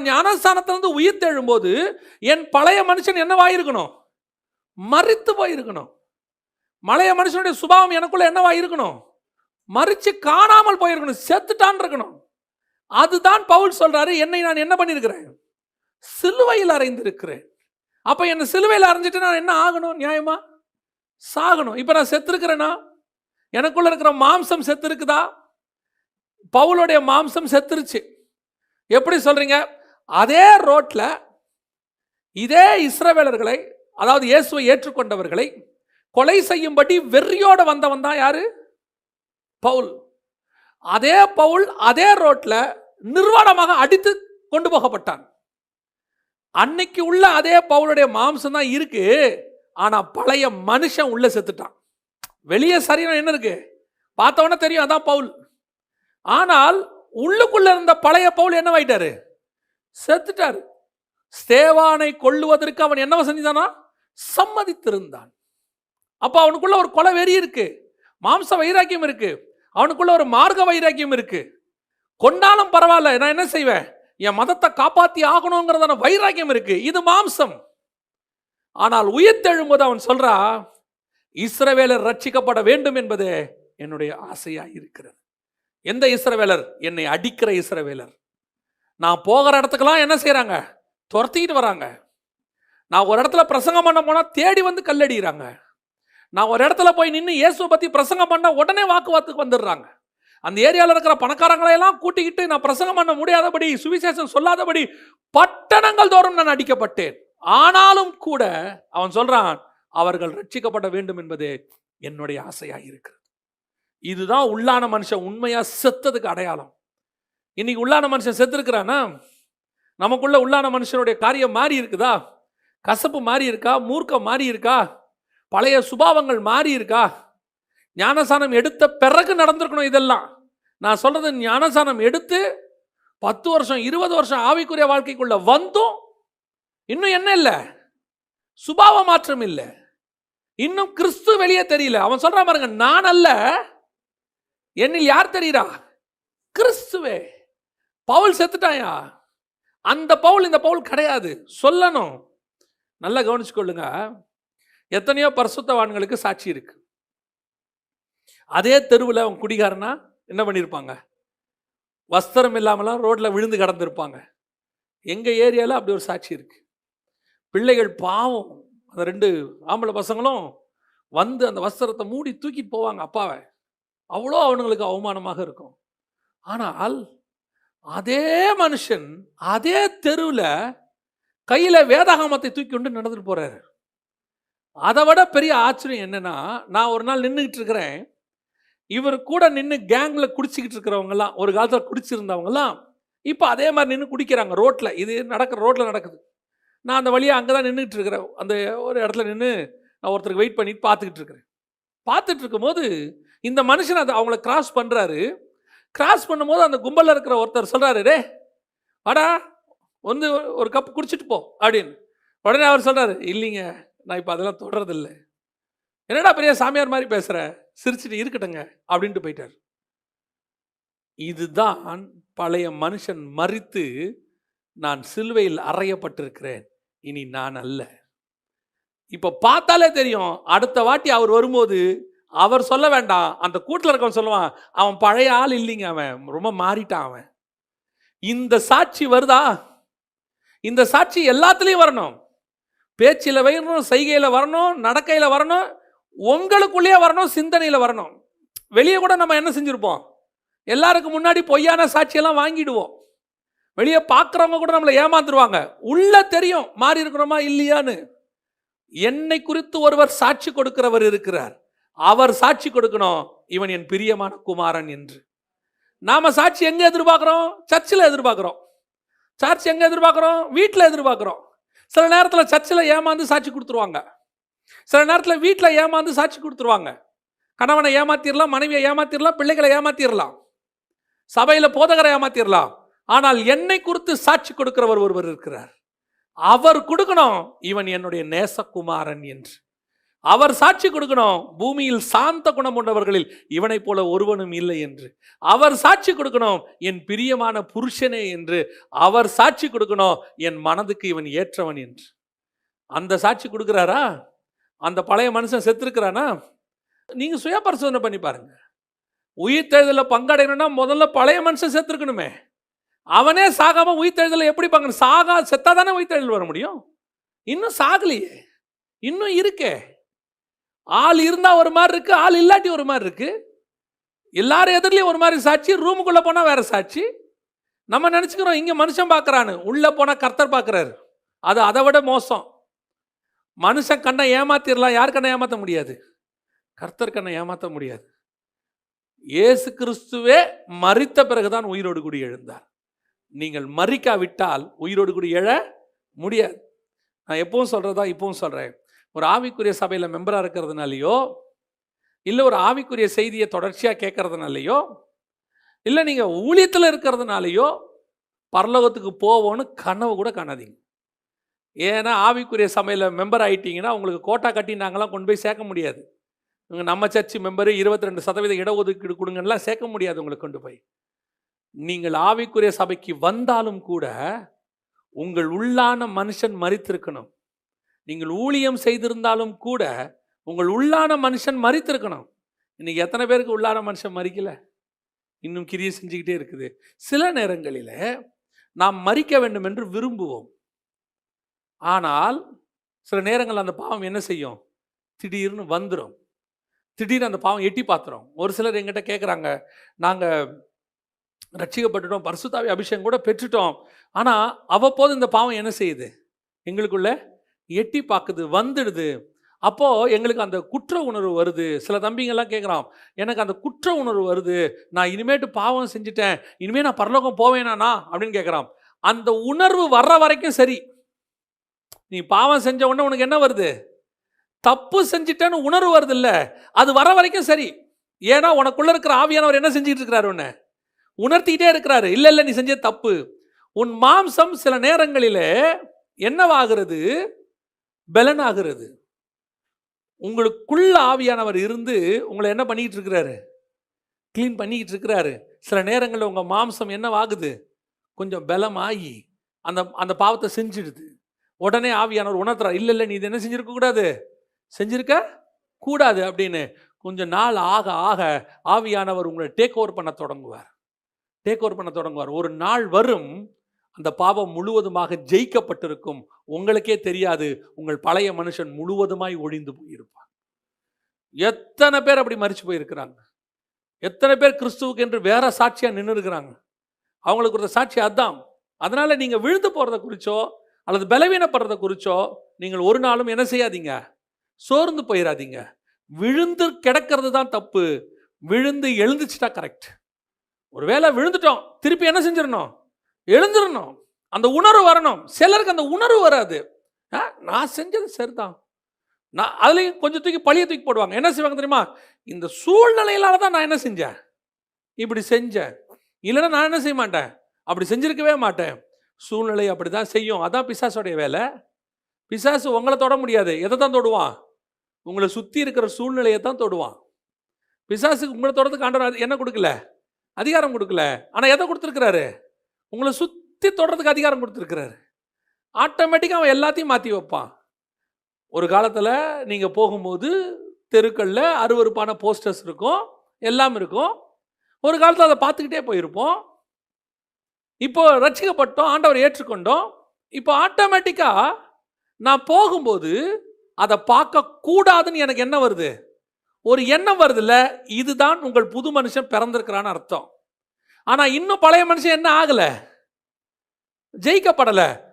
நான் ஞானஸ்தானத்திலிருந்து உயிர் தெழும்போது என் பழைய மனுஷன் என்னவாயிருக்கணும்? மறித்து போயிருக்கணும். மலைய மனுஷனுடைய சுபாவம் எனக்குள்ள என்னவாயிருக்கணும்? இருக்கணும் காணாமல் போயிருக்கணும். செத்துட்டான் இருக்கணும் அதுதான் பவுல் சொல்றாரு என்னை நான் என்ன பண்ணியிருக்கிறேன்? சிலுவையில் அறைந்திருக்கிறேன். அப்போ என்னை சிலுவையில் அரைஞ்சிட்டு நான் என்ன ஆகணும்? நியாயமா? சாகணும். இப்போ நான் செத்துருக்கிறேனா? எனக்குள்ள இருக்கிற மாம்சம் செத்து இருக்குதா பவுலுடைய மாம்சம் செத்துருச்சு. எப்படி சொல்றீங்க? அதே ரோட்டில் இதே இஸ்ரவேலர்களை அதாவது இயேசுவை ஏற்றுக்கொண்டவர்களை கொலை செய்யும்படி வெறியோடு வந்தவன் தான் யாரு? பவுல். அதே பவுல் அதே ரோட்டில் நிர்வாணமாக அடித்து கொண்டு போகப்பட்டான். அன்னைக்கு உள்ள அதே பவுலுடைய மாம்சம் தான் இருக்கு. ஆனால் பழைய மனுஷன் உள்ளே செத்துட்டான். வெளியே சரீரம் என்ன இருக்கு? பார்த்தவொன்னே தெரியும் அதான் பவுல். ஆனால் உள்ளுக்குள்ள இருந்த பழைய பவுல் என்னவாயிட்டாரு? செத்துட்டாரு. ஸ்தேவானை கொள்ளுவதற்கு அவன் என்ன செஞ்சானா? சம்மதித்திருந்தான். அப்போ அவனுக்குள்ள ஒரு கொலை வெறி இருக்கு. மாம்ச வைராக்கியம் இருக்கு. அவனுக்குள்ள ஒரு மார்க்க வைராக்கியம் இருக்கு. கொண்டாலும் பரவாயில்ல நான் என்ன செய்வேன்? என் மதத்தை காப்பாத்தி ஆகணுங்கிறதான வைராக்கியம் இருக்கு. இது மாம்சம். ஆனால் உயிர்த்தெழும்போது அவன் சொல்றா இஸ்ரவேலர் ரட்சிக்கப்பட வேண்டும் என்பதே என்னுடைய ஆசையாக இருக்கிறது எந்த இஸ்ரவேலர்? என்னை அடிக்கிற இஸ்ரவேலர். நான் போகிற இடத்துக்கெல்லாம் என்ன செய்கிறாங்க துரத்திக்கிட்டு வராங்க. நான் ஒரு இடத்துல பிரசங்கம் பண்ண போனால் தேடி வந்து கல்லடிக்கிறாங்க. நான் ஒரு இடத்துல போய் நின்று இயேசுவை பற்றி பிரசங்கம் பண்ணால் உடனே வாக்குவாதத்துக்கு வந்துடுறாங்க. அந்த ஏரியாவில் இருக்கிற பணக்காரங்களையெல்லாம் கூட்டிக்கிட்டு நான் பிரசங்கம் பண்ண முடியாதபடி சுவிசேஷம் சொல்லாதபடி பட்டணங்கள் தோறும் நான் அடிக்கப்பட்டேன். ஆனாலும் கூட அவன் சொல்கிறான் அவர்கள் ரட்சிக்கப்பட வேண்டும் என்பது என்னுடைய ஆசையாக இருக்கிறது. இதுதான் உள்ளான மனுஷன் உண்மையாக செத்ததுக்கு அடையாளம். இன்னைக்கு உள்ளான மனுஷன் செத்துருக்கிறானா? நமக்குள்ள உள்ளான மனுஷனுடைய காரியம் மாறி இருக்குதா? கசப்பு மாறி இருக்கா? மூர்க்கம் மாறி இருக்கா? பழைய சுபாவங்கள் மாறி இருக்கா? ஞானசானம் எடுத்த பிறகு நடந்திருக்கணும் இதெல்லாம். நான் சொல்றது ஞானசானம் எடுத்து பத்து வருஷம் இருபது வருஷம் ஆவிக்குரிய வாழ்க்கைக்குள்ள வந்தும் இன்னும் என்ன இல்லை? சுபாவ மாற்றம் இல்லை. இன்னும் கிறிஸ்து வெளியே தெரியல. அவன் சொல்றான் பாருங்க நான் அல்ல என்னில் யார் தெரியுறா? கிறிஸ்துவே. பவுல் செத்துட்டாயா? அந்த பவுல் இந்த பவுல் கிடையாது. சொல்லணும். நல்லா கவனிச்சுக்கொள்ளுங்க. எத்தனையோ பரிசுத்தவான்களுக்கு சாட்சி இருக்கு. அதே தெருவில் அவன் குடிகாரனா என்ன பண்ணியிருப்பாங்க வஸ்திரம் இல்லாமலாம் ரோட்டில் விழுந்து கடந்திருப்பாங்க. எங்கள் ஏரியாவில் அப்படி ஒரு சாட்சி இருக்கு. பிள்ளைகள் பாவம். அந்த ரெண்டு ஆம்பளை பசங்களும் வந்து அந்த வஸ்திரத்தை மூடி தூக்கிட்டு போவாங்க அப்பாவை. அவ்வளோ அவனுங்களுக்கு அவமானமாக இருக்கும். ஆனால் அதே மனுஷன் அதே தெருவில் கையில் வேதாகமத்தை தூக்கி கொண்டு நடந்துட்டு போகிறாரு அதை விட பெரிய ஆச்சரியம் என்னென்னா நான் ஒரு நாள் நின்றுக்கிட்டு இருக்கிறேன். இவர் கூட நின்று கேங்கில் குடிச்சிக்கிட்டு இருக்கிறவங்கலாம் ஒரு காலத்தில் குடிச்சிருந்தவங்கலாம் இப்போ அதே மாதிரி நின்று குடிக்கிறாங்க ரோட்டில் இது நடக்கிற ரோட்டில் நடக்குது. நான் அந்த வழியாக அங்கே தான் நின்றுட்டு இருக்கிறேன். அந்த ஒரு இடத்துல நின்று நான் ஒருத்தருக்கு வெயிட் பண்ணிட்டு பார்த்துக்கிட்டு இருக்கிறேன். பார்த்துட்டு இருக்கும்போது இந்த மனுஷன் அதை அவங்கள கிராஸ் பண்ணுறாரு கிராஸ் பண்ணும்போது அந்த கும்பலில் இருக்கிற ஒருத்தர் சொல்கிறாரு ரே வாடா வந்து ஒரு கப் குடிச்சிட்டு போ அப்படின்னு. உடனே அவர் சொல்கிறாரு இல்லைங்க நான் இப்போ அதெல்லாம் தொடறதில்ல. என்னடா பெரிய சாமியார் மாதிரி பேசுகிற சிரிச்சிட்டு இருக்கட்டுங்க அப்படின்ட்டு போயிட்டார். இதுதான் பழைய மனுஷன் மறித்து நான் சிலுவையில் அறையப்பட்டிருக்கிறேன். இனி நான் அல்ல. இப்போ பார்த்தாலே தெரியும் அடுத்த வாட்டி அவர் வரும்போது அவர் சொல்ல வேண்டாம். அந்த கூட்டில் இருக்கவன் சொல்லுவான் அவன் பழைய ஆள் இல்லைங்க அவன். ரொம்ப மாறிட்டான் அவன். இந்த சாட்சி வருதா? இந்த சாட்சி எல்லாத்துலேயும் வரணும். பேச்சில் வரணும் செய்கையில் வரணும் நடக்கையில் வரணும் உங்களுக்குள்ளேயே வரணும் சிந்தனையில் வரணும். வெளியே கூட நம்ம என்ன செஞ்சுருப்போம்? எல்லாருக்கும் முன்னாடி பொய்யான சாட்சியெல்லாம் வாங்கிடுவோம். வெளியே பார்க்குறவங்க கூட நம்மளை ஏமாந்துருவாங்க. உள்ள தெரியும் மாறி இருக்கிறோமா? இல்லையான்னு. என்னை குறித்து ஒருவர் சாட்சி கொடுக்கிறவர் இருக்கிறார். அவர் சாட்சி கொடுக்கணும். இவன் என் பிரியமான குமாரன் என்று. நாம சாட்சி எங்க எதிர்பார்க்குறோம்? சர்ச்சில் எதிர்பார்க்குறோம். சர்ச் எங்க எதிர்பார்க்குறோம்? வீட்டில் எதிர்பார்க்குறோம். சில நேரத்தில் சர்ச்சில் ஏமாந்து சாட்சி கொடுத்துருவாங்க. சில நேரத்தில் வீட்டில் ஏமாந்து சாட்சி கொடுத்துருவாங்க. கணவனை ஏமாத்திடலாம் மனைவியை ஏமாத்திடலாம் பிள்ளைகளை ஏமாத்திடலாம் சபையில் போதகரை ஏமாத்திடலாம் ஆனால் என்னை குறித்து சாட்சி கொடுக்கிறவர் ஒருவர் இருக்கிறார். அவர் கொடுக்கணும். இவன் என்னுடைய நேசகுமாரன் என்று. அவர் சாட்சி கொடுக்கணும். பூமியில் சாந்த குணம் கொண்டவர்களில் இவனைப் போல ஒருவனும் இல்லை என்று. அவர் சாட்சி கொடுக்கணும். என் பிரியமான புருஷனே என்று அவர் சாட்சி கொடுக்கணும். என் மனதுக்கு இவன் ஏற்றவன் என்று. அந்த சாட்சி கொடுக்குறாரா? அந்த பழைய மனுஷன் செத்துருக்கிறானா? நீங்கள் சுய பரிசோதனை பண்ணி பாருங்க. உயிர் தேர்தலில் பங்கடையணும்னா முதல்ல பழைய மனுஷன் செத்துருக்கணுமே. அவனே சாகாமல் உயிர் தேர்தலில் எப்படி பங்கு சாகா செத்தாதானே உயிர் தேர்தல் வர முடியும்? இன்னும் சாகலையே. இன்னும் இருக்கே. ஆள் இருந்தால் ஒரு மாதிரி இருக்கு ஆள் இல்லாட்டி ஒரு மாதிரி இருக்கு. எல்லாரும் எதிரிலையும் ஒரு மாதிரி சாட்சி ரூமுக்குள்ளே போனால் வேற சாட்சி. நம்ம நினச்சிக்கிறோம் இங்கே மனுஷன் பார்க்குறான்னு உள்ளே போனால் கர்த்தர் பார்க்குறாரு அது அதை விட மோசம். மனுஷன் கண்ணை ஏமாத்திடலாம் யார் கண்ணை ஏமாத்த முடியாது? கர்த்தர் கண்ணை ஏமாத்த முடியாது. இயேசு கிறிஸ்துவே மறித்த பிறகுதான் உயிரோடு கூடி எழுந்தார். நீங்கள் மறிக்காவிட்டால் உயிரோடு கூடி எழ முடியாது. நான் எப்பவும் சொல்கிறதா இப்பவும் சொல்கிறேன் ஒரு ஆவிக்குரிய சபையில் மெம்பராக இருக்கிறதுனாலையோ இல்லை ஒரு ஆவிக்குரிய செய்தியை தொடர்ச்சியாக கேட்கறதுனாலையோ இல்லை நீங்கள் ஊழியத்தில் இருக்கிறதுனாலையோ பரலோகத்துக்கு போவோன்னு கனவு கூட காணாதீங்க. ஏன்னா ஆவிக்குரிய சபையில் மெம்பர் ஆகிட்டிங்கன்னா உங்களுக்கு கோட்டா கட்டி நாங்களாம் கொண்டு போய் சேர்க்க முடியாது. இவங்க நம்ம சர்ச்சு மெம்பரு இருபத்தி ரெண்டு சதவீத இடஒதுக்கீடு கொடுங்கலாம் சேர்க்க முடியாது உங்களுக்கு கொண்டு போய். நீங்கள் ஆவிக்குரிய சபைக்கு வந்தாலும் கூட உங்கள் உள்ளான மனுஷன் மறித்திருக்கணும் நீங்கள் ஊழியம் செய்திருந்தாலும் கூட உங்கள் உள்ளான மனுஷன் மறித்திருக்கணும். இன்னைக்கு எத்தனை பேருக்கு உள்ளான மனுஷன் மறிக்கல? இன்னும் கிரியை செஞ்சுக்கிட்டே இருக்குது. சில நேரங்களில் நாம் மறிக்க வேண்டும் என்று விரும்புவோம். ஆனால் சில நேரங்கள் அந்த பாவம் என்ன செய்யும்? திடீர்னு வந்துடும் திடீர்னு அந்த பாவம் எட்டி பார்த்துரும். ஒரு சிலர் எங்கிட்ட கேட்குறாங்க நாங்கள் ரட்சிக்கப்பட்டுட்டோம் பரிசுத்தாவி அபிஷேகம் கூட பெற்றுட்டோம். ஆனால் அவ்வப்போது இந்த பாவம் என்ன செய்யுது? எங்களுக்குள்ள எட்டி பார்க்குது வந்துடுது. அப்போது எங்களுக்கு அந்த குற்ற உணர்வு வருது. சில தம்பிங்கெல்லாம் கேட்குறான் எனக்கு அந்த குற்ற உணர்வு வருது. நான் இனிமேட்டு பாவம் செஞ்சுட்டேன். இனிமேல் நான் பரலோகம் போவேனானா அப்படின்னு கேட்குறான். அந்த உணர்வு வர்ற வரைக்கும் சரி. நீ பாவம் செஞ்ச உடனே உனக்கு என்ன வருது? தப்பு செஞ்சிட்டேன்னு உணர்வு வருது இல்லை அது வர வரைக்கும் சரி. ஏன்னா உனக்குள்ளே இருக்கிற ஆவியானவர் என்ன செஞ்சுட்டு இருக்கிறாரு உன்னை? உணர்த்திக்கிட்டே இருக்கிறாரு. இல்லை இல்லை நீ செஞ்ச தப்பு. உன் மாம்சம் சில நேரங்களில் என்னவாகிறது? பலனாகிறது. உங்களுக்குள்ள ஆவியானவர் இருந்து உங்களை என்ன பண்ணிக்கிட்டு இருக்கிறாரு? க்ளீன் பண்ணிக்கிட்டு இருக்கிறாரு. சில நேரங்களில் உங்கள் மாம்சம் என்னவாகுது கொஞ்சம் பலமாகி அந்த அந்த பாவத்தை செஞ்சிடுது. உடனே ஆவியானவர் உணர்த்துறா இல்லை இல்லை நீ இது என்ன செஞ்சிருக்க கூடாது? செஞ்சிருக்க கூடாது அப்படின்னு கொஞ்சம் நாள் ஆக ஆக ஆவியானவர் உங்களை டேக் ஓவர் பண்ண தொடங்குவார். டேக் ஓவர் பண்ண தொடங்குவார். ஒரு நாள் வரும் அந்த பாவம் முழுவதுமாக ஜெயிக்கப்பட்டிருக்கும். உங்களுக்கே தெரியாது உங்கள் பழைய மனுஷன் முழுவதுமாய் ஒழிந்து போயிருப்பான். எத்தனை பேர் அப்படி மறிச்சு போயிருக்கிறாங்க? எத்தனை பேர் கிறிஸ்துவுக்கு என்று வேற சாட்சியாக நின்று இருக்கிறாங்க அவங்களுக்கு ஒரு சாட்சி அதான். அதனால நீங்கள் விழுந்து போகிறத குறிச்சோ அல்லது பலவீனப்படுறத குறிச்சோ நீங்கள் ஒரு நாளும் என்ன செய்யாதீங்க? சோர்ந்து போயிடாதீங்க விழுந்து கிடக்கிறது தான் தப்பு. விழுந்து எழுந்துச்சுட்டா கரெக்ட் ஒருவேளை விழுந்துட்டோம் திருப்பி என்ன செஞ்சிடணும்? எழுந்துடணும் அந்த உணர்வு வரணும். சிலருக்கு அந்த உணர்வு வராது. ஆ, நான் செஞ்சது சரிதான். நான் அதுலேயும் கொஞ்சம் தூக்கி பழிய தூக்கி போடுவாங்க. என்ன செய்வாங்க தெரியுமா? இந்த சூழ்நிலையிலால தான் நான் என்ன செஞ்சேன்? இப்படி செஞ்சேன். இல்லைன்னா நான் என்ன செய்ய மாட்டேன்? அப்படி செஞ்சிருக்கவே மாட்டேன். சூழ்நிலை அப்படி தான் செய்யும். அதான் பிசாசோடைய வேலை. பிசாசு உங்களை தொட முடியாது. எதை தான் தொடுவான்? உங்களை சுற்றி இருக்கிற சூழ்நிலையை தான் தொடுவான். பிசாசுக்கு உங்களை தொடர்ந்து ஆண்டவர் என்ன கொடுக்கல? அதிகாரம் கொடுக்கல. ஆனால் எதை கொடுத்துருக்கிறாரு? உங்களை சுற்றி தொடர்றதுக்கு அதிகாரம் கொடுத்துருக்கிறாரு. ஆட்டோமேட்டிக்காக அவன் எல்லாத்தையும் மாற்றி வைப்பான். ஒரு காலத்தில் நீங்கள் போகும்போது தெருக்களில் அருவருப்பான போஸ்டர்ஸ் இருக்கும் எல்லாம் இருக்கும். ஒரு காலத்தில் அதை பார்த்துக்கிட்டே போயிருப்போம். இப்போ ரட்சிக்கப்பட்டோம் ஆண்டவர் ஏற்றுக்கொண்டோம். இப்போ ஆட்டோமேட்டிக்காக நான் போகும்போது அதை பார்க்கக்கூடாதுன்னு எனக்கு என்ன வருது? ஒரு எண்ணம் வருதுல்ல இதுதான் உங்கள் புது மனுஷன் பிறந்திருக்கிறான்னு அர்த்தம். ஆனால் இன்னும் பழைய மனுஷன் என்ன ஆகலை? ஜெயிக்கப்படலை.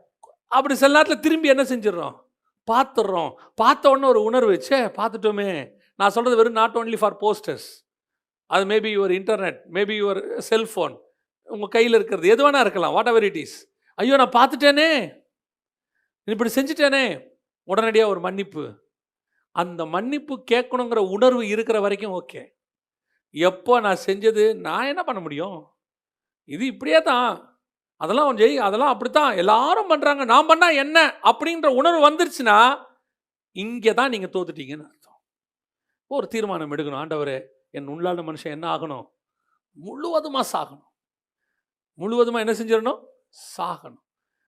அப்படி சில நேரத்தில் திரும்பி என்ன செஞ்சிடறோம்? பார்த்துடுறோம். பார்த்த உடனே ஒரு உணர்வு வச்சே பார்த்துட்டோமே. நான் சொல்கிறது வெறும் நாட் ஓன்லி ஃபார் போஸ்டர்ஸ் அது maybe your internet maybe your cellphone உங்கள் கையில் இருக்கிறது. எது வேணா இருக்கலாம். வாட் எவர் இட் இஸ் ஐயோ நான் பார்த்துட்டேனே. இப்படி செஞ்சுட்டேனே. உடனடியாக ஒரு மன்னிப்பு. அந்த மன்னிப்பு கேட்கணுங்கிற உணர்வு இருக்கிற வரைக்கும் ஓகே. எப்போ நான் செஞ்சது நான் என்ன பண்ண முடியும்? இது இப்படியே தான். அதெல்லாம் அவன் ஜெய் அதெல்லாம் அப்படித்தான். எல்லாரும் பண்ணுறாங்க நான் பண்ணால் என்ன? அப்படின்ற உணர்வு வந்துருச்சுன்னா இங்கே தான் நீங்கள் தோத்துட்டீங்கன்னு அர்த்தம். ஒரு தீர்மானம் எடுக்கணும். ஆண்டவரே என் உள்ளான மனுஷன் என்ன ஆகணும்? முழுவதுமாக சாகணும். முழுவதுமாக என்ன செஞ்சிடணும்? சாகணும்.